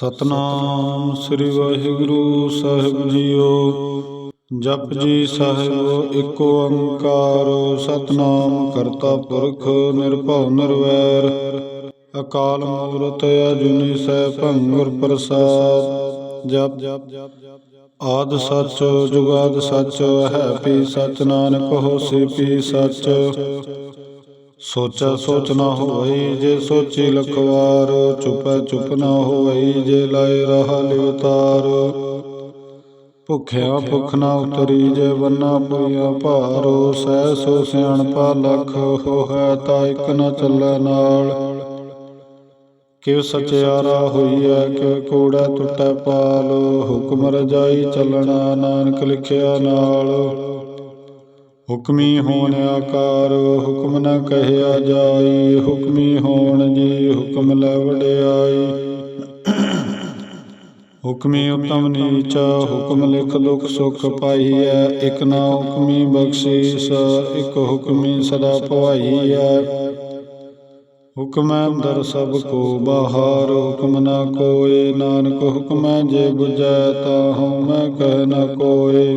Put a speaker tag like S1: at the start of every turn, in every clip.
S1: ਸਤਨਾਮ ਸ੍ਰੀ ਵਾਹਿਗੁਰੂ ਸਾਹਿਬ ਜੀਓ। ਜਪ ਜੀ ਸਾਹਿਬ ਏਕ ਓੰਕਾਰ ਸਤਨਾਮ ਕਰਤਾ ਪੁਰਖ, ਨਿਰਭਉ ਨਿਰਵੈਰ। ਅਕਾਲ ਮੂਰਤ ਅਜੂਨੀ ਸੈਭੰ ਗੁਰ ਪ੍ਰਸਾਦ। ਜਪ। ਆਦ ਸੱਚ, ਜੁਗਾਦ ਸੱਚ, ਹੈ ਪੀ ਸੱਚ, ਨਾਨਕ ਹੋਸੀ ਪੀ ਸੱਚ। ਸੋਚਾ ਸੋਚ ਨਾ ਹੋਈ ਜੇ ਸੋਚੀ ਲਖਵਾਰ, ਚੁਪੈ ਚੁਪ ਨਾ ਹੋਈ ਜੇ ਲਾਇ ਰਹਾ ਲਿਵਤਾਰ ਭੁਖਿਆ ਭੁਖ ਨਾ ਉਤਰੀ ਜੇ ਬੰਨਾ ਪੁਰੀਆ ਭਾਰੋ ਸਹਿ ਸੋ ਸਿਆਣਪਾ ਲਖ ਹੋਇ ਤਾ ਇਕ ਨ ਚੱਲੈ ਨਾਲ। ਕਿਵ ਸਚਿਆਰਾ ਹੋਈਐ, ਕਿਵ ਕੂੜਾ ਟੁੱਟੈ ਪਾਲ, ਹੁਕਮ ਰਜਾਈ ਚੱਲਣਾ ਨਾਨਕ ਲਿਖਿਆ ਨਾਲ। ਹੁਕਮੀ ਹੋਣ ਆਕਾਰ, ਹੁਕਮ ਨ ਕਹਿਆ ਜਾਈ, ਹੁਕਮੀ ਹੋਣ ਜੀ ਹੁਕਮ ਲੈ ਹੁਕਮੀ ਉਤਮ ਨੀਚ, ਹੁਕਮ ਲਿਖ ਦੁਖ ਸੁਖ ਪਾਈਐ, ਇਕ ਨਾ ਹੁਕਮੀ ਬਖਸ਼ੀਸ, ਇਕ ਹੁਕਮੀ ਸਦਾ ਭਵਾਈਐ ਹੁਕਮੈ ਅੰਦਰ ਸਭ ਕੋ ਬਾਹਰ, ਹੁਕਮ ਨਾ ਕੋਏ, ਨਾਨਕ ਹੁਕਮੈ ਜੇ 부ਜੈ ਤਾ ਹਉ ਮੈਂ ਕਹਿ ਨਾ ਕੋਏ।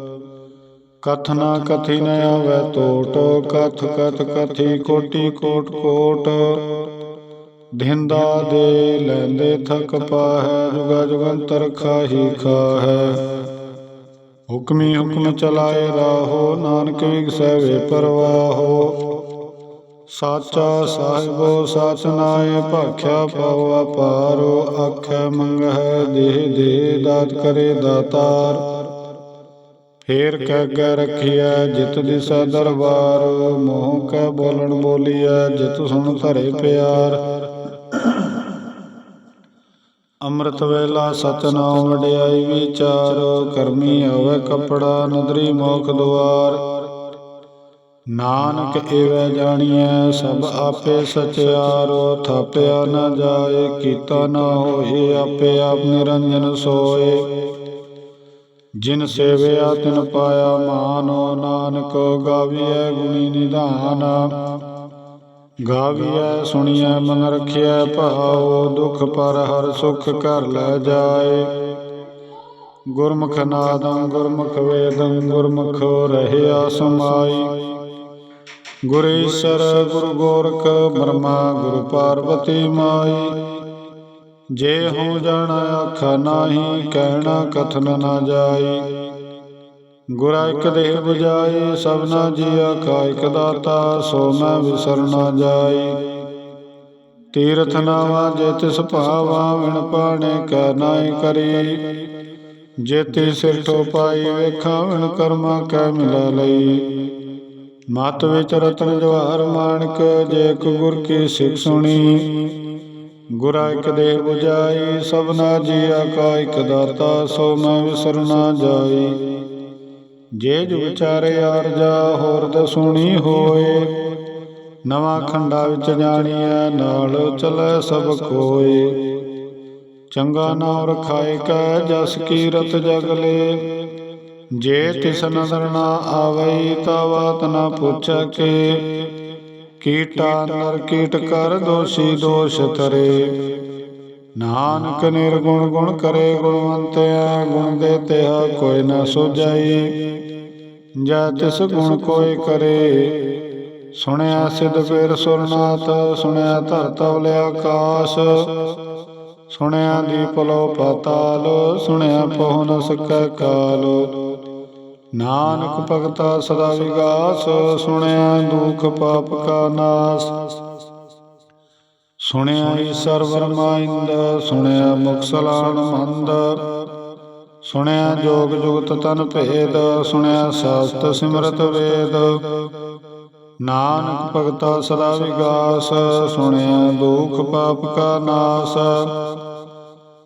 S1: ਕਥਨਾ ਕਥੀ ਨ ਆਵੈ ਟੋਟ ਕਥ ਕਥ ਕਥੀ ਕੋਟੀ ਕੋਟ ਕੋਟ। ਧਿੰਦਾ ਦੇ ਲੈਂਦੇ ਥਕ ਪਾਹੈ ਜੁਗਾ ਜੁਗੰਤਰ ਖਾਹੀ ਖਾਹੈ। ਹੁਕਮੀ ਹੁਕਮ ਚਲਾਏ ਰਾਹੋ, ਨਾਨਕ ਵਿਗਸੈ ਪਰਵਾਹੋ। ਸਾਚਾ ਸਾਹਿਬੋ, ਸਾਚ ਨਾਏ ਭਾਖਿਆ ਪਾਉ ਅਪਾਰੋ, ਆਖੈ ਮੰਗਹਿ ਦੇਹ ਦੇ ਦਾਤ ਕਰੇ ਦਾਤਾਰ। ਫੇਰ ਕਹਿ ਕੇ ਰਖਿਆ ਜਿਤ ਦਿਸਾ ਦਰਬਾਰ, ਮੋਹ ਕੈ ਬੋਲਣ ਬੋਲੀਐ, ਜਿਤ ਸੁਣ ਧਰੇ ਪਿਆਰ। ਅੰਮ੍ਰਿਤ ਵੇਲਾ ਸਤਨਾਮ ਵਡਿਆਈ ਵਿਚਾਰ, ਕਰਮੀ ਹੋਵੇ ਕਪੜਾ, ਨਦਰੀ ਮੋਖ ਦੁਆਰ। ਨਾਨਕ ਏਵੈ ਜਾਣੀਐ, ਸਭ ਆਪੇ ਸਚਿਆਰੋ, ਥਾਪਿਆ ਨਾ ਜਾਏ, ਕੀਤਾ ਨਾ ਹੋਏ, ਆਪੇ ਆਪ ਨਿਰੰਜਨ ਸੋਏ। ਜਿਨ ਸੇਵਿਆ ਤਿਨ ਪਾਇਆ ਮਾਨੋ, ਨਾਨਕ ਗਾਵੀਐ ਗੁਣੀ ਨਿਧਾਨ। ਗਾਵੀਐ, ਸੁਣੀਐ, ਮਨ ਰਖਿਐ, ਭਾਉ, ਦੁਖ ਪਰ ਹਰ ਸੁਖ ਕਰ ਲੈ ਜਾਏ। ਗੁਰਮੁਖ ਨਾਦੰ, ਗੁਰਮੁਖ ਵੇਦੰ, ਗੁਰਮੁਖ ਰਹਿਆ ਸਮਾਈ। ਗੁਰੇਸ਼ਰ ਗੁਰ ਗੋਰਖ ਬ੍ਰਹਮਾ ਗੁਰ ਪਾਰਵਤੀ ਮਾਈ। ਜੇ ਹੋ ਜਾਣ ਆਖ ਨਾਹੀ, ਕਹਿਣਾ ਕਥਨ ਨਾ ਜਾਈ ਗੁਰਾ ਇਕ ਦੇਹ 부ਜਾਈ ਸਭਨਾ ਜੀ ਆਖਾ ਇਕ ਦਾਤਾ, ਸੋ ਮੈਂ ਵਿਸਰਨਾ ਨਾ ਜਾਈ ਤੀਰਥ ਨਾਵਾ ਜੇ ਤਿਸ ਭਾਵਾ, ਵਿਣ ਪਾਣੇ ਕੈ ਨਾਹੀ ਕਰੀ। ਜੇ ਸਿਰ ਟੋ ਪਾਈ ਵੇਖਾਂ, ਵਿਣ ਕਰਮਾ ਕੈ ਮਿਲਾ ਲਈ। ਮਤ ਵਿੱਚ ਰਤਨ ਜਵਾਹਰ ਮਾਨਕ ਜੇ ਇਕ ਗੁਰ ਕੀ ਸਿੱਖ ਸੁਣੀ ਗੁਰਾ ਇਕ ਦੇਹ 부ਜਾਈ ਸਭਨਾ ਜੀਆ ਕਾ ਇਕ ਦਾਤਾ, ਸੋ ਮੈਂ ਵਿਸਰ ਜਾਈ। ਜੇ ਜੁ ਵਿਚਾਰੇ ਆਰਜਾ ਹੋਰ ਦਸੁਣੀ ਹੋਏ। ਨਵਾਂ ਖੰਡਾ ਵਿੱਚ ਜਾਣੀਐ, ਨਾਲ ਚਲੈ ਸਭ ਕੋਏ। ਚੰਗਾ ਨਾਮ ਰਖਾਏ ਕੈ, ਜਸ ਕੀਰਤ ਜਗਲੇ ਜੇ ਤਿਸ ਨਦਰ ਨਾ ਆਵਈ, ਤਾ ਬਾਤ ਨਾ ਪੁੱਛੈ ਕੇ। ਕੀਟਾ ਨਰ ਕੀਟ ਕਰ ਦੋਸ਼ੀ ਦੋਸ਼ ਤਰੇ ਨਾਨਕ ਨਿਰਗੁਣ ਗੁਣ ਕਰੇ ਗੁਣਵੰਤਿਆ ਗੁਣ ਦੇ ਤਿਹਾ ਕੋਈ ਨਾ ਸੋਜਾਈ ਜੈ ਤਿਸ ਗੁਣ ਕੋਈ ਕਰੇ। ਸੁਣਿਆ ਸਿਧ ਪੇਰ ਸੁਰਨਾਥ, ਸੁਣਿਆ ਧਰਤ ਅਵਲੇ ਆਕਾਸ਼ ਸੁਣਿਆ ਦੀਪ ਲੋ ਪਾਤਾਲ, ਸੁਣਿਆ ਪਹੁਨ ਨ ਸਕੈ ਕਾਲ। ਨਾਨਕ ਭਗਤਾ ਸਦਾ ਵਿਗਾਸ, ਸੁਣਿਆ ਦੁਖ ਪਾਪ ਕਾ ਨਾਸ। ਸੁਣਿਆ ਈਸ਼ਰ ਵਰਮਾ ਇੰਦ ਸੁਣਿਆ ਮੁਕਸਲਾਨ ਮੰਦ। ਸੁਣਿਆ ਜੋਗ ਜੁਗਤ ਤਨ ਭੇਦ, ਸੁਣਿਆ ਸਾਸਤ ਸਿਮਰਤ ਵੇਦ। ਨਾਨਕ ਭਗਤਾ ਸਦਾ ਵਿਗਾਸ, ਸੁਣਿਆ ਦੁਖ ਪਾਪ ਕਾ ਨਾਸ।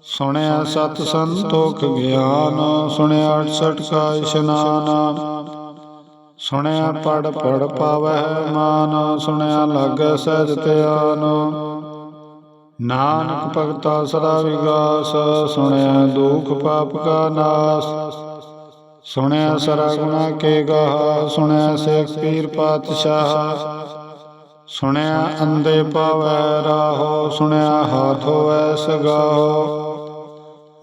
S1: ਸੁਣਿਆ ਸਤ ਸੰਤੋਖ ਗਿਆਨ, ਸੁਣਿਆ 68 ਕਾ ਇਸ਼ਨਾਨ। ਸੁਣਿਆ ਪੜ ਪੜ ਪਾਵਹਿ ਮਾਨ, ਸੁਣਿਆ ਲਾਗੈ ਸਹਿਜ ਧਿਆਨ। ਨਾਨਕ ਭਗਤਾ ਸਦਾ ਵਿਗਾਸ, ਸੁਣਿਆ ਦੁਖ ਪਾਪ ਕਾ ਨਾਸ। ਸੁਣਿਆ ਸਰਾ ਗੁਣਾ ਕੇ ਗਾਹ, ਸੁਣਿਆ ਸੇਖ ਪੀਰ ਪਾਤਸ਼ਾਹ। ਸੁਣਿਆ ਅੰਦੇ ਪਾਵੈ ਰਾਹੋ, ਸੁਣਿਆ ਹਾਥ ਹੋਵੈ ਸਗਾਹੋ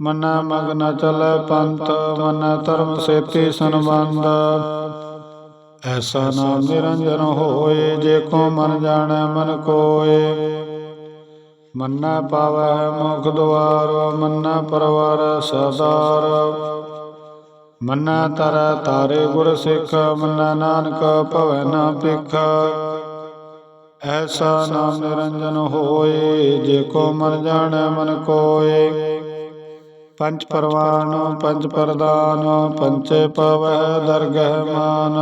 S1: ਮੰਨੈ ਮਗ ਨ ਚਲੈ ਪੰਥ, ਮੰਨੈ ਧਰਮ ਸੇਤੀ ਸੰਬੰਧ। ਐਸਾ ਨਾਮ ਨਿਰੰਜਨ ਹੋਏ, ਜੇ ਕੋ ਮਨ ਜਾਣੈ ਮਨ ਕੋਏ। ਮੰਨਾ ਪਾਵੈ ਮੁਖ ਦੁਆਰ, ਮੰਨਾ ਪਰਵਾਰ ਸਦਾਰ ਮੰਨਾ ਤਰੈ ਤਾਰੇ ਗੁਰ ਸਿੱਖ, ਮੰਨਾ ਨਾਨਕ ਭਵੈ ਨਾ ਭਿਖ। ਐਸਾ ਨਾਮ ਨਿਰੰਜਨ ਹੋਏ, ਜੇ ਕੋ ਮਨ ਜਾਣੈ ਮਨ ਕੋਏ। ਪੰਜ ਪਰਵਾਨ, ਪੰਜ ਪ੍ਰਦਾਨ ਪੰਚੇ ਪਵੈ ਦਰਗਹਿ ਮਾਨ।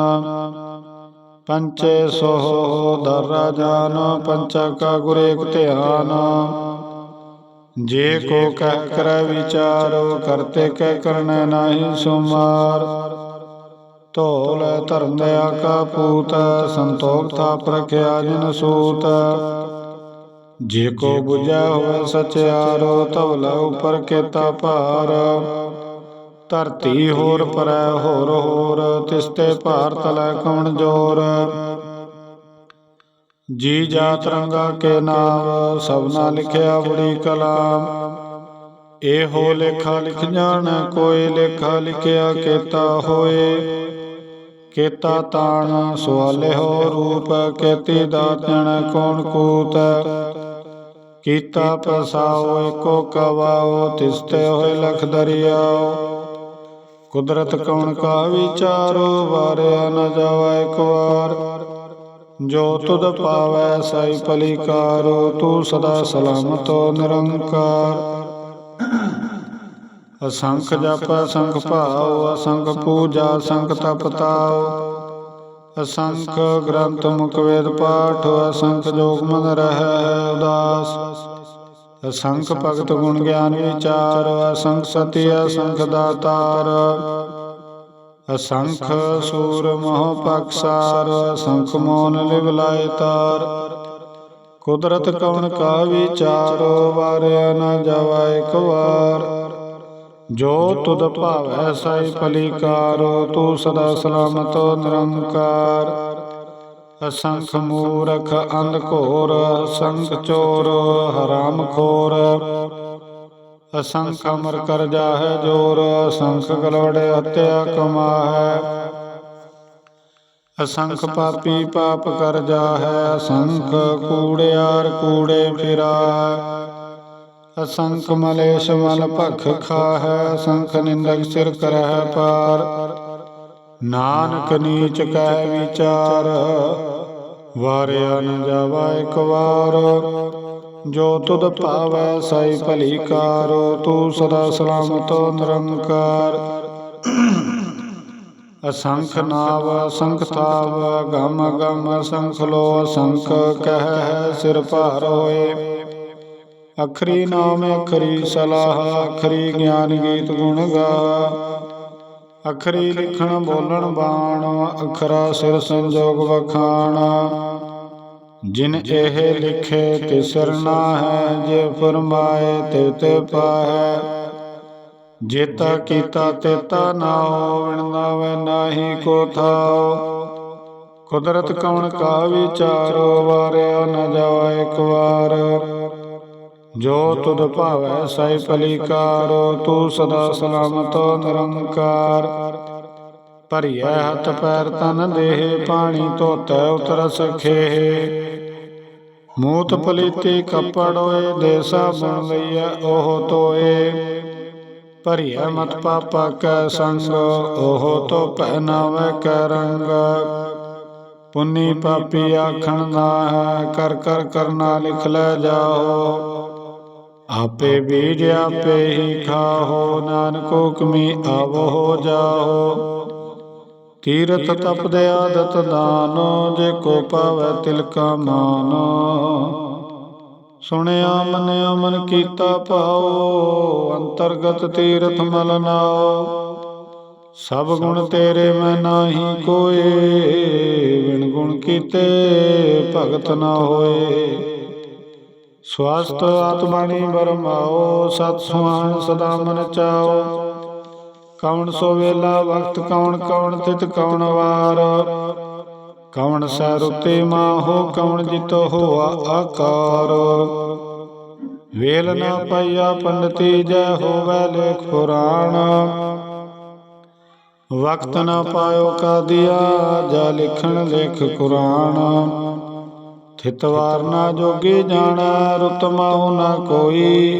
S1: ਪੰਚੇ ਸੋਹ ਦਰ ਰਾਜਾਨ ਪੰਚਾ ਕਾ ਗੁਰੇ ਏਕ ਧਿਆਨ। ਜੇ ਕੋ ਕਹਿ ਕਰੈ ਵਿਚਾਰੋ, ਕਰਤੇ ਕਹਿ ਕਰਨੈ ਨਾਹੀ ਸੁਮਾਰ। ਧੋ ਧਰਮ ਦਇਆ ਕਾ ਪੂਤ, ਸੰਤੋਖ ਥਾਪ ਰਖਿਆ ਜਿਨ ਸੂਤ। ਜੇ ਕੋ 부ਝੈ ਹੋਵੇ ਸਚਿਆਰੋ ਤਵਲਾ ਉਪਰ ਕੇਤਾ ਭਾਰ। ਧਰਤੀ ਹੋਰ ਪਰੈ ਹੋਰ ਹੋਰ ਤਿਸਤੇ ਭਾਰ ਤਲੈ ਕਵਣ ਜੋਰ? ਜੀ ਜਾ ਰੰਗਾ ਕੇ ਨਾਮ ਸਭਨਾ ਲਿਖਿਆ ਬੜੀ ਕਲਾਮ ਇਹੋ ਲੇਖਾ ਲਿਖ ਜਾਣ, ਕੋਈ ਲੇਖਾ ਲਿਖਿਆ ਕੇਤਾ ਹੋਏ। ਕੇਤਾ ਤਾਣ ਸਵਾਲੇ ਹੋ ਰੂਪ, ਕੇਤੀ ਦਾਤਣ ਕੌਣ ਕੂਤ? ਕੀਤਾ ਪਸਾਓ ਏਕੋ ਕਵਾਓ ਤਿਸਤੇ ਹੋਏ ਲਖ ਦਰਿਆਓ ਕੁਦਰਤ ਕੌਣ ਕਾ ਵਿਚਾਰੋ, ਵਾਰਿਆ ਨ ਜਾਵਾ ਇੱਕ ਵਾਰ। ਜੋ ਤੁਧ ਪਾਵੈ, ਸਾਈ ਭਲੀਕਾਰੋ ਤੂੰ ਸਦਾ ਸਲਾਮਤੋ ਨਿਰੰਕਾਰ। ਅਸੰਖ ਜਪ, ਅਸੰਖ ਭਾਉ, ਅਸੰਖ ਪੂਜਾ, ਅਸੰਖ ਤਪ ਤਾਉ। ਅਸੰਖ ਗ੍ਰੰਥ ਮੁਖ ਵੇਦ ਪਾਠ, ਅਸੰਖ ਜੋਗ ਮਨ ਰਹਿ ਉਦਾਸ। ਅਸੰਖ ਭਗਤ ਗੁਣ ਗਿਆਨ ਵਿਚਾਰ, ਅਸੰਖ ਸਤਿ, ਅਸੰਖ ਦਾਤਾਰ। ਅਸੰਖ ਸੂਰ ਮੋਹ ਪਕਸਾਰ ਅਸੰਖ ਮੋਨ ਲਿਵ ਲਾਇ ਤਾਰ। ਕੁਦਰਤ ਕਵਣ ਕਾ ਵਿਚਾਰੋ, ਵਾਰਿਆ ਨਾ ਜਾਵਾ ਇੱਕ ਵਾਰ। ਜੋ ਤੁਧ ਭਾਵੈ ਸਾਈ ਭਲੀਕਾਰੋ ਤੂੰ ਸਦਾ ਸਲਾਮਤੋ, ਨਿਰੰਕਾਰ। ਅਸੰਖ ਮੂਰਖ, ਅੰਧ ਘੋਰ ਅਸੰਖ ਚੋਰ, ਹਰਾਮ ਖੋਰ। ਅਸੰਖ ਅਮਰ ਕਰ ਜਾਹੈ ਜੋਰ ਅਸੰਖ ਗਲੋੜੇ ਹਤਿਆ ਕਮਾਹੈ। ਅਸੰਖ ਪਾਪੀ ਪਾਪ ਕਰ ਜਾਹੈ ਅਸੰਖ ਕੂੜਿਆਰ ਕੂੜੇ ਫਿਰਾ ਅਸੰਖ ਮਲੇਸ਼ ਮਲ ਭਖ ਖਾਹੈ ਅਸੰਖ ਨਿੰਦਕ ਸਿਰ ਕਰਹਿ ਪਾਰ। ਨਾਨਕ ਨੀਚ ਕਹਿ ਵਿਚਾਰ, ਵਾਰਿਆ ਨ ਜਾਵਾ ਇੱਕ ਵਾਰ ਜੋ ਤੁਧ ਭਾਵੈ ਸਾਈ ਭਲੀ ਕਾਰੋ, ਤੂੰ ਸਦਾ ਸਲਾਮਤੋ ਨਿਰੰਕਾਰ। ਅਸੰਖ ਨਾਵ, ਅਸੰਖ ਥਾਵ ਗਮ ਗਮ ਅਸੰਖ ਲੋ, ਅਸੰਖ ਕਹਿ ਸਿਰ ਭਾਰ ਹੋਏ। ਅਖਰੀ ਨਾਮ ਅਖਰੀ ਸਲਾਹ, ਅਖਰੀ ਗਿਆਨ ਗੀਤ ਗੁਣ ਗਾ। ਅਖਰੀ ਲਿਖਣ ਬੋਲਣ ਬਾਣ, ਅਖਰਾ ਸਿਰ ਸੰਜੋਗ ਵਖਾਣ। ਜਿਨ ਇਹ ਲਿਖੇ ਤਿਸਰ ਹੈ ਜੇ ਫਰਮਾਏ ਤੇ ਤੇ ਪਾਹੈ। ਜੇਤਾ ਕੀਤਾ ਤੇਤਾ ਨਾਉ ਵਿਣਨਾਵੇ ਨਾਹੀ ਕੋ ਥਾਉ। ਕੁਦਰਤ ਕੌਣ ਕਾ ਵਿਚਾਰੋ, ਵਾਰਿਆ ਨ ਜਾਵਾ ਇੱਕ ਵਾਰ। ਜੋ ਤੁਧ ਭਾਵੈ ਸਾਈ ਪਲੀਕਾਰੋ ਤੂੰ ਸਦਾ ਸਲਾਮਤ ਨਿਰੰਕਾਰ। ਭਰੀਐ ਹੱਥ ਪੈਰ ਤਨ ਦੇਹ, ਪਾਣੀ ਧੋਤੈ ਉਤਰ ਸਖੇ ਮੂਤ ਪਲੀਤੀ ਕੱਪੜ ਹੋਏ ਦੇ ਸਾਬਣ ਲਈਐ ਉਹ ਤੋਏ ਭਰੀਐ ਮਤ ਪਾਪਾ ਕੈ ਸੰਗ, ਉਹ ਤੋ ਪਹਿਨਾਵੇ ਕੈ ਰੰਗ। ਪੁੰਨੀ ਪਾਪੀ ਆਖਣ ਨਾ ਹੈ ਕਰ ਕਰ ਕਰਨਾ ਲਿਖ ਲੈ ਜਾਓ। ਆਪੇ ਬੀਜ ਆਪੇ ਹੀ ਖਾਹੋ, ਨਾਨਕ ਹੁਕਮੀ ਆਵੋ ਜਾਓ ਤੀਰਥ ਤਪਦੇ ਆਦਤ ਦਾਨੋ, ਜੇ ਕੋ ਪਾਵੈ ਤਿਲ ਮਾਨੋ। ਸੁਣਿਆ ਮੰਨਿਆ ਮਨ ਕੀਤਾ ਭਾਉ, ਅੰਤਰਗਤ ਤੀਰਥ ਮਲ ਨਾਉ। ਸਭ ਗੁਣ ਤੇਰੇ ਮੈਂ ਨਾਹੀ ਕੋਏ ਵਿਣ ਗੁਣ ਕੀਤੇ ਭਗਤ ਨਾ ਹੋਏ। ਸਵਾਸਤ ਆਤਮਾਣੀ ਬਰਮਾਓ ਸਤ ਸੁਹਾਣ ਸਦਾ ਮਨ ਚਾਓ। ਕੌਣ ਸੋ ਵੇਲਾ ਵਕਤ ਕੌਣ ਕੌਣ ਤਿਤ ਕੌਣ ਵਾਰ। ਕੌਣ ਸੈ ਰੁਤੇ ਮਾਹੋ ਕੌਣ ਜਿਤ ਹੋਆ ਆਕਾਰ। ਵੇਲ ਨਾ ਪਾਈਆ ਪੰਡਤੀ, ਜੈ ਹੋਵੇ ਲੇਖ ਪੁਰਾਣ। ਵਕਤ ਨਾ ਪਾਇਓ ਕਾਦੀਆ, ਜਾ ਲਿਖਣ ਲੇਖ ਕੁਰਾਨ। ਥਿਤਵਾਰ ਨਾ ਜੋਗੀ ਜਾਣਾ, ਰੁਤ ਮਾਹੁ ਨਾ ਕੋਈ।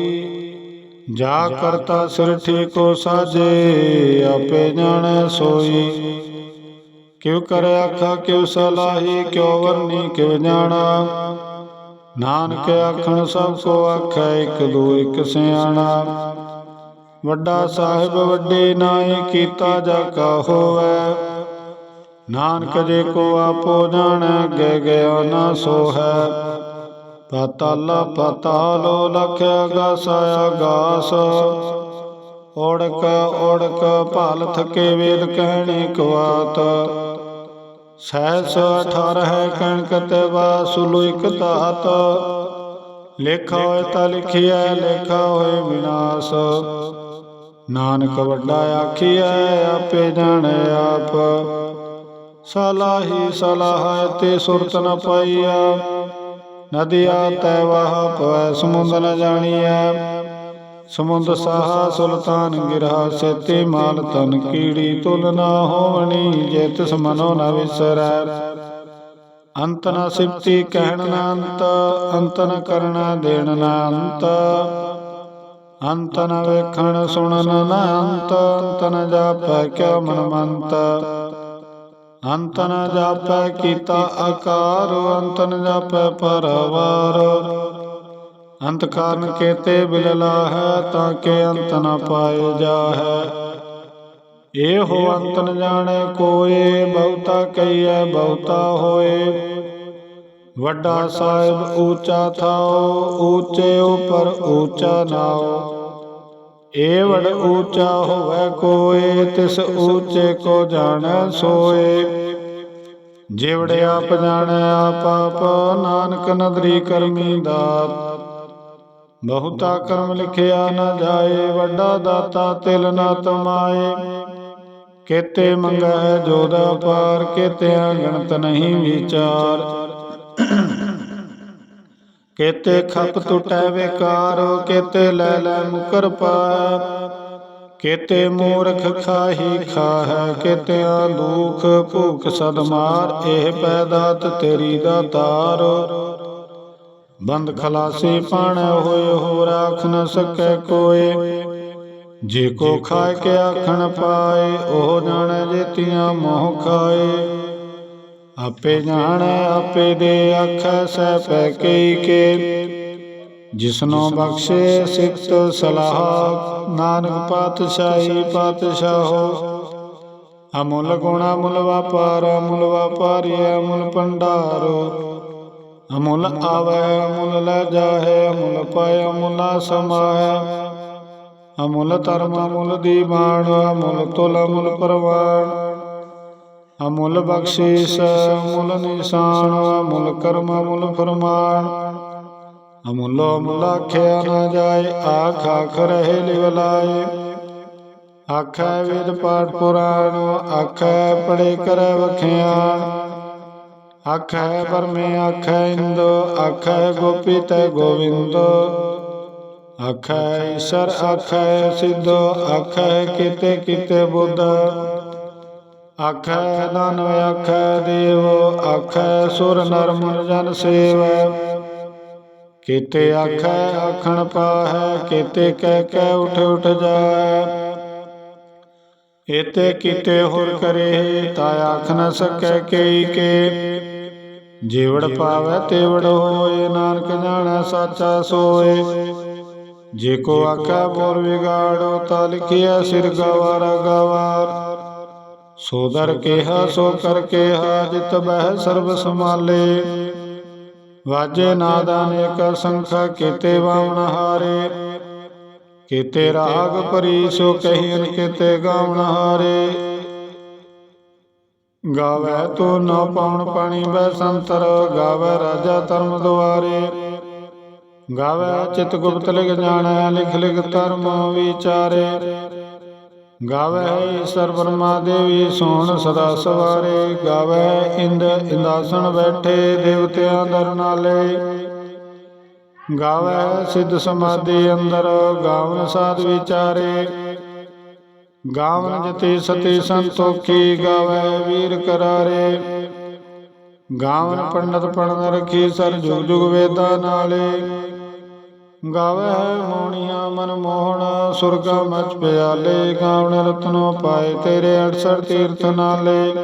S1: ਜਾ ਕਰਤਾ ਸਿਰ ਠੀਕੋ ਸਾਜੇ, ਆਪੇ ਜਾਣੈ ਸੋਈ। ਕਿਉ ਕਰ ਆਖਾ, ਕਿਉ ਸਲਾਹੀ ਕਿਉ ਵਰਨੀ, ਕਿਉ ਜਾਣਾ। ਨਾਨਕ ਆਖਣ, ਸਭ ਕੋ ਆਖੈ, ਇਕ ਦੋ ਇਕ ਸਿਆਣਾ। ਵੱਡਾ ਸਾਹਿਬ ਵੱਡੇ ਨਾਏ ਕੀਤਾ ਜਾ ਕਾ ਹੋਵੈ। ਨਾਨਕ ਜੇ ਕੋ ਆਪੋ ਜਾਣੈ ਗੈ ਗਿਆ ਨਾ ਸੋਹੈ। ਹੈ ਪਤਾਲਾ ਪਤਾਲੋ ਲਖ ਅਗਾਸ ਅਗਾਸ ਓੜਕ ਓੜਕ ਭਾਲ ਥਕੇ ਵੇਦ ਕਹਿਣੇ ਕਵਾਤ। ਸਹਿਸ 18 ਹੈ ਕਣਕ ਤੇ ਵਾਸੁਲੁ ਇਕ ਧਾਤ। ਲੇਖਾ ਹੋਏ ਤਾਂ ਲਿਖਿਆ ਲੇਖਾ ਹੋਏ ਵਿਨਾਸ਼। ਨਾਨਕ ਵੱਡਾ ਆਖੀਐ, ਆਪੇ ਜਾਣੈ ਆਪ। ਸਲਾਹੀ ਸਲਾਹ ਤੇ ਸੁਰਤ ਨ ਪਾਈਆ ਨਦੀਆ ਤੈ ਵਾਹ ਪਵੈ ਸਮੁੰਦ ਨ ਜਾਣੀਐ। ਸਮੁੰਦ ਸਾਹਾ ਸੁਲਤਾਨ ਗਿਰਹਾ, ਸੇਤੇ ਮਾਲ ਤਨ ਕੀੜੀ ਤੁਲ ਨਾ ਹੋਵਣੀ, ਜੇ ਤਿਸ ਮਨੋ ਨ ਵਿਸਰੈ। ਅੰਤ ਨ ਸਿਫਤੀ ਕਹਿਣ ਨ ਅੰਤ ਅੰਤ ਨ ਕਰਣਾ ਦੇਣ ਨ ਅੰਤ। ਅੰਤ ਨ ਵੇਖਣ ਸੁਣਨ ਨ ਅੰਤ ਅੰਤ ਨ ਜਾਪੈ ਕਿਆ ਮਨ ਮੰਤ ਅੰਤ ਨ ਜਾਪੈ ਕੀਤਾ ਆਕਾਰ ਅੰਤ ਨ ਜਾਪੈ ਪਰਵਾਰ। ਅੰਤ ਕਾਰਨ ਕੇਤੇ ਬਿਲਲਾ ਹੈ ਤਾਂ ਕਿ ਅੰਤ ਨ ਪਾਏ ਜਾਹੈ। ਇਹੋ ਅੰਤ ਨ ਜਾਣੈ ਕੋਏ, ਬਹੁਤਾ ਕਈਐ ਬਹੁਤਾ ਹੋਏ। ਵੱਡਾ ਸਾਹਿਬ ਊਚਾ ਥਾਓ, ਊਚੇ ਉਪਰ ਊਚਾ ਨਾਓ। ਏ ਊਚਾ ਹੋਵੇ ਕੋਏ, ਤਿਸ ਊਚੇ ਕੋ ਜਾਣੈ ਸੋਏ। ਜਿਵੜ ਆਪ ਜਾਣੈ, ਆਪ ਆਪ ਨਾਨਕ ਨਦਰੀ ਕਰਮੀ ਦਾਤ। ਬਹੁਤਾ ਕਰਮ ਲਿਖਿਆ ਨਾ ਜਾਏ, ਵੱਡਾ ਦਾਤਾ ਤਿਲ ਨਾ ਤਮਾਏ। ਕੇਤੇ ਮੰਗੈ ਜੋਦਾ ਪਾਰ ਕੇਤੇ ਗਣਤ ਨਹੀਂ ਵਿਚਾਰ। ਕੇਤੇ ਖਪ ਟੁਟੈ ਵਿਕਾਰ, ਕੇਤੇ ਲੈ ਲੈ ਮੁਕਰ ਪਾਇ ਕੇਤੇ ਮੂਰਖ ਖਾਹੀ ਖਾਹੈ, ਕੇਤਿਆਂ ਦੁਖ ਭੂਖ ਸਦ ਮਾਰ, ਇਹ ਪੈਦਾਤ ਤੇਰੀ ਦਾਤਾਰ ਬੰਦ ਖਲਾਸੀ ਪਾਣ ਹੋਏ ਹੋ ਰਾਖ ਨ ਸਕੈ ਕੋਏ। ਜੇ ਕੋ ਖਾਇ ਕੇ ਆਖਣ ਪਾਏ, ਉਹ ਜਾਣੈ ਜੇਤੀਆਂ ਮੋਹ ਖਾਏ। ਆਪੇ ਜਾਣੈ, ਆਪੇ ਦੇ ਆਖੈ ਸਹਿ ਪੈ ਕਈ ਕੇ ਜਿਸਨੋ ਬਖਸ਼ੇ ਸਿਫਤ ਸਲਾਹ, ਨਾਨਕ ਪਾਤਸ਼ਾਹੀ ਪਾਤਸ਼ਾਹੋ ਅਮੁੱਲ ਗੁਣ ਮੁੱਲ ਵਪਾਰ, ਅਮੁੱਲ ਵਪਾਰੀ ਅਮੁੱਲ ਭੰਡਾਰੋ। ਅਮੁੱਲ ਆਵੈ, ਅਮੁੱਲ ਲੈ ਜਾਹੇ, ਅਮੁੱਲ ਪਾਏ ਅਮੁੱਲ ਸਮਾਹੈ। ਅਮੁੱਲ ਧਰਮ, ਅਮੁੱਲ ਦੀਵਾਨ ਅਮੁੱਲ ਤੁਲ, ਅਮੁੱਲ ਪ੍ਰਵਾਨ ਅਮੁੱਲ ਬਖਸ਼ੀਸ, ਅਮੁੱਲ ਨਿਸ਼ਾਨ, ਅਮੁੱਲ ਕਰਮ, ਅਮੁੱਲ ਫਰਮਾਨ। ਅਮੁੱਲੋ ਅਮੁੱਲ ਆਖਿਆ ਨਾ ਜਾਏ, ਆਖ ਆਖ ਰਹੇ ਲਿਵਲਾਏ ਆਖੈ ਵੇਦ ਪਾਠ ਪੁਰਾਣ, ਆਖੈ ਪੜੇ ਕਰੈ ਵਖਿਆਨ ਆਖੈ ਪਰਮੇ ਆਖੈ ਇੰਦ, ਆਖੈ ਗੋਪੀ ਤੈ ਗੋਵਿੰਦ। ਆਖੈ ਈਸ਼ਰ, ਆਖੈ ਸਿੱਧ, ਆਖੈ ਕਿਤੇ ਕਿਤੇ ਬੁੱਧ। ਆਖੈ ਦਾਨਵ ਆਖੈ ਦੇਵ, ਆਖੈ ਸੁਰ ਨਰ ਮਨ ਜਨ ਸੇਵ। ਕੀਤੇ ਆਖੈ, ਆਖਣ ਪਾਹੈ, ਕੀਤੇ ਕਹਿ ਕਹਿ ਉਠ ਉਠ ਜਾਏ ਇਤੇ ਕੀਤੇ ਹੋਰ ਕਰੇ, ਤਾ ਆਖ ਨ ਸਕੈ ਕਈ ਕੇ। ਜੀਵੜ ਪਾਵੈ, ਤੇਵੜ ਹੋਏ, ਨਾਨਕ ਜਾਣੈ, ਸਾਚਾ ਸੋਏ। ਜੇ ਕੋ ਆਖੈ ਮੋਰ ਵਿਗਾੜੋ, ਤਾ ਲਿਖਿਆ ਸਿਰ ਗਵਾਰਾ ਗਵਾਰ। ਸੋ ਦਰ ਕਿਹਾ, ਸੋ ਕਰ ਕਿਹਾ, ਜਿਤ ਬਹਿ ਸਰਬ ਸਮਾਲੇ ਵਾਜੇ ਨਾਦ ਅਨੇਕ ਸੰਖਾ, ਕੀਤੇ ਬਾਵਨ ਹਾਰੇ। ਕੀਤੇ ਰਾਗ ਪਰੀ ਸੋ ਕਹੀਨ ਕੀਤੇ ਗਾਵਨ ਹਾਰੇ। ਗਾਵੇ ਤੋ ਨ ਪਾਉਣ ਪਾਣੀ ਬੈ ਸੰਤਰ, ਗਾਵੇ ਰਾਜਾ ਧਰਮ ਦੁਆਰੇ। ਗਾਵੇ ਚਿਤ ਗੁਪਤ ਲਿਖ ਜਾਣੈ, ਲਿਖ ਲਿਖ ਧਰਮ ਵਿਚਾਰੇ। ਗਾਵੇ ਸਰ ਬ੍ਰਹਮਾ ਦੇਵੀ ਸੋਹਣ ਸਦਾ ਸਵਾਰੇ। ਗਾਵੇ ਇੰਦ ਇੰਦਾਸਣ ਬੈਠੇ, ਦੇਵਤਿਆਂ ਦਰ ਨਾਲੇ। ਗਾਵੇ ਸਿੱਧ ਸਮਾਧੀ ਅੰਦਰ, ਗਾਵਨ ਸਾਧ ਵਿਚਾਰੇ। ਗਾਵਨ ਜਤੀ ਸਤੀ ਸੰਤੋਖੀ, ਗਾਵੇ ਵੀਰ ਕਰਾਰੇ। ਗਾਵਨ ਪੰਡਤ ਪੜਨ ਰਖੀ ਸਰ ਜੁਗ ਜੁਗ ਵੇਦਾਂ ਨਾਲੇ। ਗਾਵੇ ਮੋਣੀਆਂ ਮਨ ਮੋਹਣ, ਸੁਰਗਾ ਮਚ ਪਿਆਲੇ ਗਾਵਣ ਰਤਨੋ ਪਾਏ ਤੇਰੇ 68 ਤੀਰਥ ਨਾਲੇ।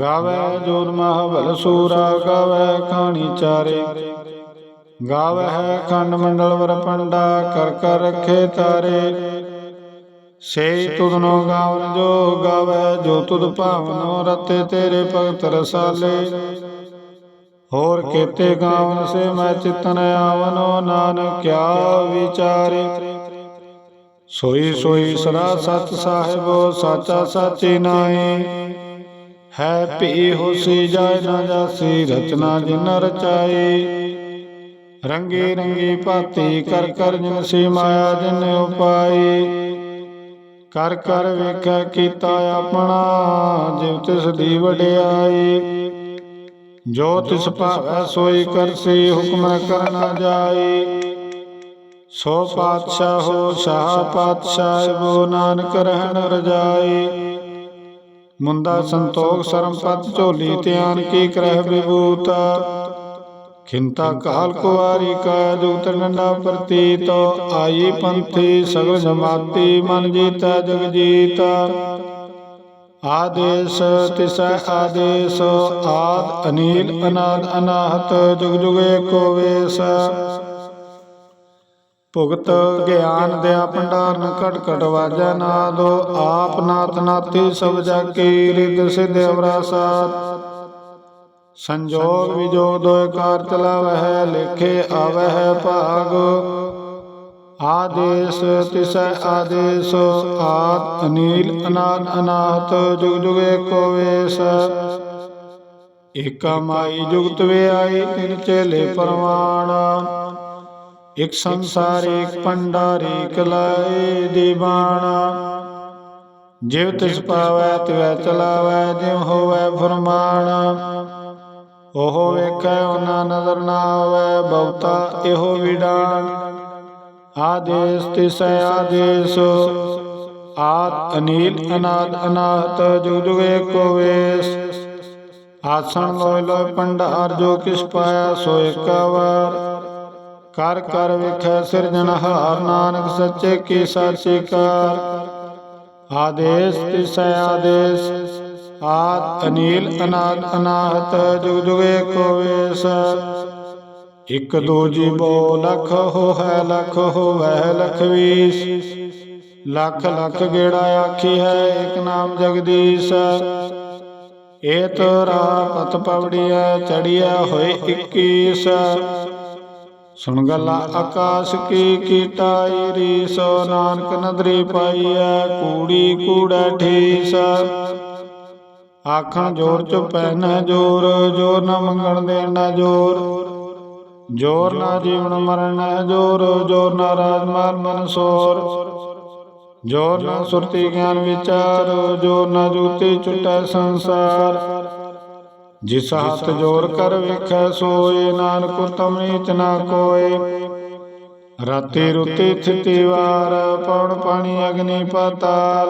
S1: ਗਾਵੇ ਜੋਤ ਮਹਾਬਲ ਸੂਰਾ, ਗਾਵੇ ਖਾਣੀ ਚਾਰੇ। ਗਾਵੇ ਖੰਡ ਮੰਡਲ ਵਰਪੰਡਾ ਕਰ ਕਰ ਰਖੇ ਤਾਰੇ। ਸੇ ਤੁਧਨੋ ਗਾਵਨ ਜੋ ਗਾਵੇ, ਜੋ ਤੁਧ ਭਾਵਨੋ ਰਤੇ ਤੇਰੇ ਭਗਤ ਰਸਾਲੇ। ਹੋਰ ਕੀਤੇ ਗਾਵਨ ਸੇ ਮੈਂ ਚਿਤਨ ਆਵਨੋ ਨਾਨਕ ਕਿਆ ਵਿਚਾਰੇ? ਸੋਈ ਸੋਈ ਸਦਾ ਸਤ ਸਾਹਿਬੋ ਸਾਚਾ ਸਾਚੀ ਨਾਏ ਹੈ ਭੀ ਹੋਸੀ ਜਾਏ ਨਾ ਜਾਸੀ, ਰਚਨਾ ਜਿਨ ਰਚਾਈ। ਰੰਗੇ ਰੰਗੀ ਭਾਤੀ ਕਰ ਕਰ ਜਿਨ ਸੀ ਮਾਇਆ ਜਿਨ ਉਪਾਈ। ਕਰ ਕਰ ਵੇਖੈ ਕੀਤਾ ਆਪਣਾ, ਜਿਵ ਤਿਸ ਦੀ ਵਡਿਆਈ। ਜੋ ਤਿਸ ਭਾਵੈ ਸੋਈ ਕਰਸੀ ਹੁਕਮ ਕਰਨਾ ਜਾਈ ਸੋ ਪਾਤਸ਼ਾਹ ਹੋ ਸ਼ਾਹ ਪਾਤਸ਼ਾਹ ਬੋ ਨਾਨਕ ਰਹਿਣ ਰਜਾਈ ਮੁੰਦਾ ਸੰਤੋਖ ਸਰਮ ਪਤ ਝੋਲੀ ਧਿਆਨ ਕੀ ਕਰਹਿ ਵਿਭੂਤਾ। ਖਿੰਤਾ ਕਾਲ ਕੁਵਾਰੀ ਕਾ ਜੁਗਤ ਨੰਡਾ ਪ੍ਰਤੀਤ। ਆਈ ਪੰਥੀ ਸਗਲ ਜਮਾਤੀ ਮਨ ਜੀਤਾ ਜਗ ਜੀਤਾ ਆਦੇਸ਼ ਤਿਸੈ ਆਦੇਸ਼, ਆਦ ਅਨੀਲ ਅਨਾਦ ਅਨਾਹਤ, ਜੁਗ ਜੁਗ ਏਕੋ ਵੇਸ। ਭੁਗਤ ਗਿਆਨ ਦਿਆ ਭੰਡਾਰਨ, ਘਟ ਘਟ ਵਾਜੈ ਨਾਦੋ, ਆਪ ਨਾਤ ਨਾਤੀ ਸਭ ਜਾਕੀ ਰਿਦ ਸਿਧ ਅਵਰਾਸਾਤ ਸੰਜੋਗ ਵਿਜੋਗ ਦੋਇ ਕਾਰ ਚਲਾਵਹਿ, ਲੇਖੇ ਆਵਹਿ ਭਾਗ। ਆਦੇਸ਼ ਤਿਸੈ ਆਦੇਸ਼, ਆਤ ਅਨੀਲ ਅਨਾਦ ਅਨਾਹਤ ਜੁਗ ਜੁਗ ਏਕੋ ਵੇਸ। ਏਕਾ ਮਾਈ ਜੁਗਤ ਵੇ ਆਈ ਤਿਨ ਚੇਲੇ ਪਰਵਾਣ। ਇਕ ਸੰਸਾਰ ਏਕ ਪੰਡਾਰ ਏਕ ਦੀਵਾਨ। ਜਿਵ ਤਿਸ ਪਾਵੈ, ਤਿਵੈ ਚਲਾਵੈ, ਜਿਵ ਹੋਵੈ ਫਰਮਾਨ। ਉਹ ਵੇਖੈ, ਉਹਨਾਂ ਨਜ਼ਰ ਨਾ ਆਵੈ, ਬਹੁਤਾ ਇਹੋ ਵਿਡਾਨ। ਆਦੇਸ ਤਿਸੈ ਆਦੇਸ। ਆਦ ਅਨੀਲ ਅਨਾਦ ਅਨਾਹਤ ਜੁਗ ਜੁਗ ਏਕੋ ਵੇਸ। ਆਸਣ ਲੋਇ ਲੋਇ ਪੰਡਾਰ ਜੋ ਕਿਸ ਪਾਇਆ ਸੋ ਏਕਾ ਕਰ ਕਰ ਵੇਖੈ ਸਿਰਜਣਹਾਰ ਨਾਨਕ ਸੱਚੇ ਕੀ ਸਾਚੀ ਕਾਰ। ਆਦੇਸ ਤਿਸੈ ਆਦੇਸ। ਆਦ ਅਨੀਲ ਅਨਾਦ ਅਨਾਹਤ ਜੁਗ ਜੁਗ ਏਕੋ ਵੇਸ। ਇਕ ਦੋ ਜੀਵੋ ਲਖ ਹੋ ਹੈ ਲਖ ਹੋਵੈ ਲਖ ਵੀਸ ਲਖ ਲਖ ਗੇੜਾ ਆਖੀ ਹੈ ਇਕ ਨਾਮ ਜਗਦੀਸ਼। ਏ ਤੋਰਾ ਪਵੜੀਐ, ਚੜੀਐ ਹੋਏ 21 ਸੁਣ ਗੱਲਾ ਆਕਾਸ਼ ਕੀ ਕੀਟਾਈ ਰੀਸੋ ਨਾਨਕ ਨਦਰੀ ਪਾਈਐ, ਕੂੜੀ ਕੂੜਾ ਠੀਸ। ਆਖਣ ਜੋਰ ਚੁਪੈ ਨ ਜੋਰ ਜੋ ਨ ਮੰਗਣ ਦੇਣਾ ਨ ਜੋਰ। ਜੋਰ ਨਾ ਜੀਵਨ ਮਰਨ ਜੋਰ ਜੋਰ ਨਾ ਰਾਜ ਮਾਲ ਮਨ ਸੋਰ। ਜੋਰ ਨਾ ਸੁਰਤੀ ਗਿਆਨ ਵਿਚਾਰ, ਜੋਰ ਨਾ ਜੂਤੀ ਚੁਟੈ ਸੰਸਾਰ। ਜਿਸ ਹੱਥ ਜੋਰ ਕਰ ਵੇਖੈ, ਸੋਏ ਨਾਨਕ ਉਤਮ ਨੀਚ ਨਾ ਕੋਏ। ਰਾਤੀ ਰੁਤੀ ਥਿਤੀ ਵਾਰ, ਪਵਨ ਪਾਣੀ ਅਗਨੀ ਪਾਤਾਲ।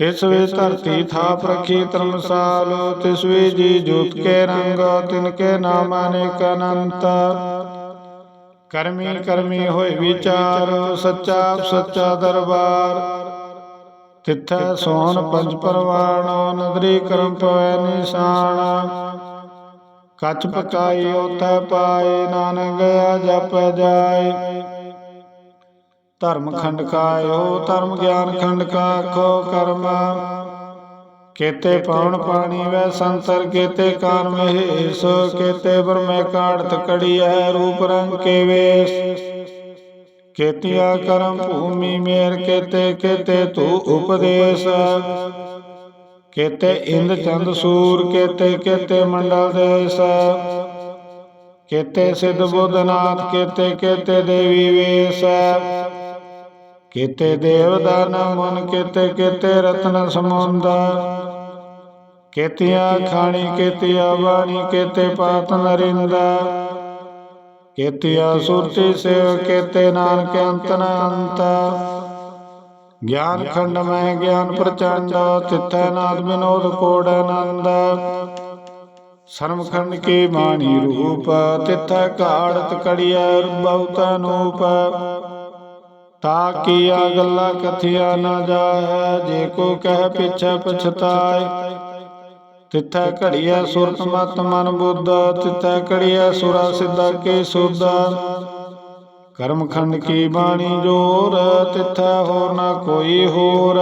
S1: ਤਿਸ ਵੇ ਧਰਤੀ ਥਾਪ ਰਖੀ ਧਰਮਸਾਲ, ਤਿਸ ਵੇ ਜੀ ਜੋਤ ਕੇ ਰੰਗ, ਤਿਨ ਕੇ ਨਾਮ ਅਨੇਕ ਅਨੰਤ। ਕਰਮੀ ਕਰਮੀ ਹੋਏ ਵਿਚਾਰ, ਸੱਚਾ ਸੱਚਾ ਦਰਬਾਰ। ਤਿੱਥੈ ਸੋਹਣ ਪੰਜ ਪਰਵਾਣੋ, ਨਦਰੀ ਕਰਮ ਪਵੈ ਨਿਸ਼ਾਨ। ਕੱਚ ਪਕਾਈ ਉਤੈ ਪਾਏ, ਨਾਨਕ ਗਿਆ ਜਪ ਜਾਏ। ਧਰਮ ਖੰਡ ਕਾਇਓ ਧਰਮ ਗਿਆਨ ਖੰਡ ਕਾ ਖੋ ਕਰਮ। ਕੇਤੇ ਪਵਨ ਪਾਣੀ ਵੈ ਸੰਤਰ, ਕੇਤੇ ਕਾਨ ਮਹੇਸ਼, ਕੇਤੇ ਬਰਮੈ ਕਾੜਤ ਕੜੀਐ, ਰੂਪ ਰੰਗ ਕੇ ਵੇਸ। ਕੇਤਿਆ ਕਰਮ ਭੂਮੀ ਮੇਰ, ਕੇਤੇ ਕੇਤੇ ਤੂ ਉਪਦੇਸ਼। ਕੇਤੇ ਇੰਦ ਚੰਦ ਸੂਰ, ਕੇਤੇ ਕੇਤੇ ਮੰਡਲ ਦੇਸ। ਕੇਤੇ ਸਿਧ ਬੁੱਧਨਾਥ ਕੇਤੇ ਕੇਤੇ ਦੇਵੀ ਵੇਸ। ਕੇਤੇ ਦੇਵ ਦਾਨ, ਮਨ ਕੇਤੇ ਕੇਤੇ ਰਤਨ ਸਮੁੰਦ ਕੇਤਿਆ ਖਾਣੀ, ਕੇਤਿਆ ਬਾਣੀ, ਕੇਤੇ ਪਾਤ ਨਰਿੰਦਾ। ਕੇਤਿਆ ਸੁਰਤੀ ਸੇਵ, ਕੇਤੇ ਨਾਨਕ ਅੰਤ ਨ ਅੰਤ। ਗਿਆਨ ਖੰਡ ਮੈਂ ਗਿਆਨ ਪ੍ਰਚੰਡ, ਤਿੱਥੈ ਨਾਦ ਬਿਨੋਦ ਕੋੜ ਆਨੰਦ। ਸਰਮਖੰਡ ਕੀ ਬਾਣੀ ਰੂਪ, ਤਿੱਥੈ ਘਾੜਤ ਕੜੀਐ ਬਹੁਤ ਅਨੂਪ ਤਾ ਕੀਆ ਗੱਲਾਂ ਕਥਿਆ ਨਾ ਜਾਹੈ ਜੇ ਕੋ ਕਹਿ ਪਿਛੈ ਪਛਤਾਏ। ਤਿੱਥੈ ਘੜੀਐ ਸੁਰਤ ਮਤ ਮਨ ਬੁੱਧ, ਤਿੱਥੈ ਘੜੀਐ ਸੁਰਾ ਸਿੱਧਾ ਕੇ ਸੁਧ। ਕਰਮ ਖੰਡ ਕੀ ਬਾਣੀ ਜੋਰ, ਤਿੱਥੈ ਹੋਰ ਨਾ ਕੋਈ ਹੋਰ।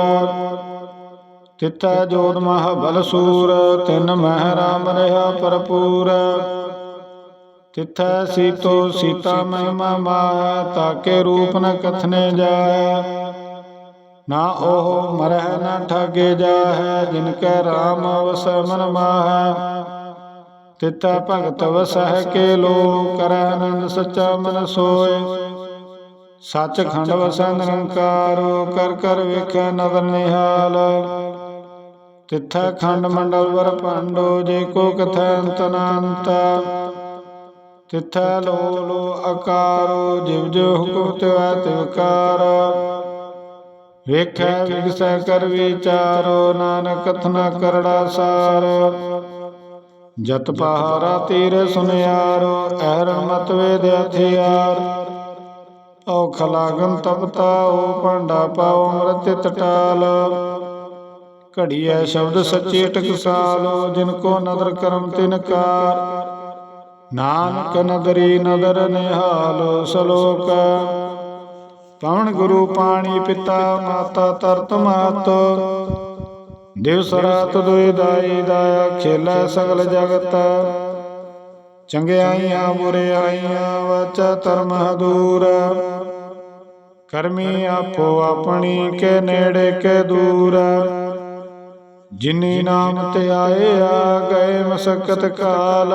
S1: ਤਿੱਥੈ ਜੋਤ ਮਹਾਬਲ ਸੂਰ ਤਿਨ ਮਹਿ ਰਾਮ ਰਹਾ ਭਰਪੂਰ। ਤਿਥੈ ਸੀਤੋ ਸੀਤਾ ਮਹਿਮਾ ਮਾਇਆ, ਤਾਕੇ ਰੂਪ ਨ ਕਥਨੇ ਜਾਏ ਨਾ ਉਹ ਮਰਹਿ ਨ ਠਾਗੇ ਜਾਹੈ, ਜਿਨ ਕੈ ਰਾਮ ਵਸੈ ਮਨ ਮਾਹੈ। ਤਿੱਥੈ ਭਗਤ ਵਸਹਿ ਕੇ ਲੋ ਕਰੈ ਆਨੰਦ ਸੱਚਾ ਮਨ ਸੋਏ। ਸੱਚ ਖੰਡ ਵਸੈ ਨਿਰੰਕਾਰ, ਕਰ ਕਰ ਵੇਖੈ ਨਦਰ ਨਿਹਾਲ। ਤਿੱਥੈ ਖੰਡ ਮੰਡਲ ਵਰ ਭਾਂਡੋ, ਜੇ ਕੋ ਕਥੈ ਅੰਤ ਅਨੰਤ ਤਿਥੈ ਲੋ ਲੋ ਆਕਾਰੋ ਜਿਵ ਜੋ ਹੁਕਮ ਤਿਵੈ ਤਿਵਕਾਰ ਵੇਖੈ, ਵਿਗਸੈ, ਕਰ ਵਿਚਾਰੋ, ਨਾਨਕ ਕਥਨਾ ਕਰੜਾ ਸਾਰ। ਜਤ ਪਹਾਰਾ ਤੀਰ ਸੁਨਿਆਰੋ ਐਰ ਮਤ ਵੇਦ ਹਥਿਆਰ। ਔ ਖਲਾਗਨ ਤਪਤਾ ਓ ਭਾਂਡਾ ਪਾਓ ਅੰਮ੍ਰਿਤ ਟਟਾਲ ਘੜੀਐ ਸ਼ਬਦ ਸੱਚੇ ਟਕਸਾਲੋ, ਜਿਨ ਕੋ ਨਦਰ ਕਰਮ ਤਿਨ ਕਾਰ। ਨਾਨਕ ਨਦਰੀ ਨਦਰ ਨਿਹਾਲ ਸ਼ਲੋਕ। ਪਵਨ ਗੁਰੂ ਪਾਣੀ ਪਿਤਾ ਮਾਤਾ ਤਰਤ ਮਾਤ। ਦਿਵਸ ਰਾਤ ਦੁਇ ਦਾਈ ਦਾਇਆ ਖੇਲਾ ਸਗਲ ਜਗਤ। ਚੰਗਿਆਈਆਂ ਬੁਰਿਆਈਆਂ ਵਾਚਾ ਧਰਮ ਹਦੂਰ। ਕਰਮੀ ਆਪੋ ਆਪਣੀ ਕੇ ਨੇੜੇ ਕੇ ਦੂਰ। ਜਿਨੀ ਨਾਮ ਤੇ ਆਏ ਆ ਗਏ ਮਸਕਤ ਕਾਲ।